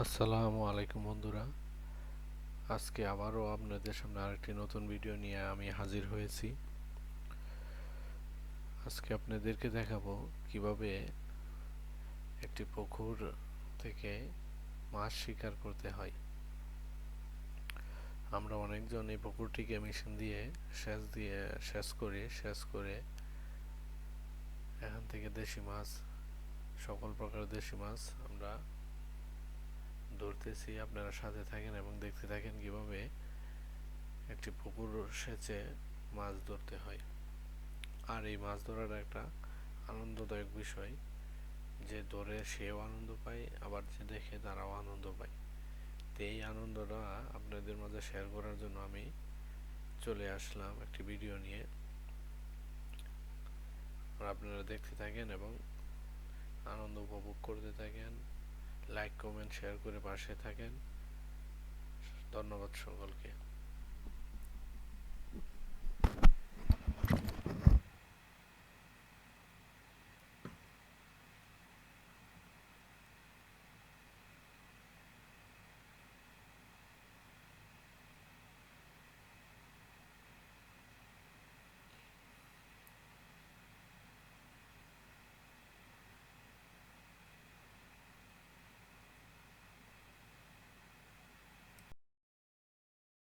আসসালামু আলাইকুম বন্ধুরা। আজকে আবারও আপনাদের সামনে আরেকটি নতুন ভিডিও নিয়ে আমি হাজির হয়েছি। আজকে আপনাদেরকে দেখাবো কীভাবে একটি পুকুর থেকে মাছ শিকার করতে হয়। আমরা অনেকজন এই পুকুরটিকে মেশিন দিয়ে সেচ দিয়ে, সেচ করি, সেচ করে এখান থেকে দেশি মাছ, সকল প্রকার দেশি মাছ আমরা ধরতেছি আপনারা সাথে থাকেন এবং দেখতে থাকেন কীভাবে একটি পুকুর সেচে মাছ ধরতে হয়। আর এই মাছ ধরার একটা আনন্দদায়ক বিষয়, যে ধরে সেও আনন্দ পায়, আবার যে দেখে তারাও আনন্দ পায়। তো এই আনন্দটা আপনাদের মাঝে শেয়ার করার জন্য আমি চলে আসলাম একটি ভিডিও নিয়ে। আপনারা দেখতে থাকেন এবং আনন্দ উপভোগ করতে থাকেন। লাইক কমেন্ট শেয়ার করে পাশে থাকেন। ধন্যবাদ সকলকে।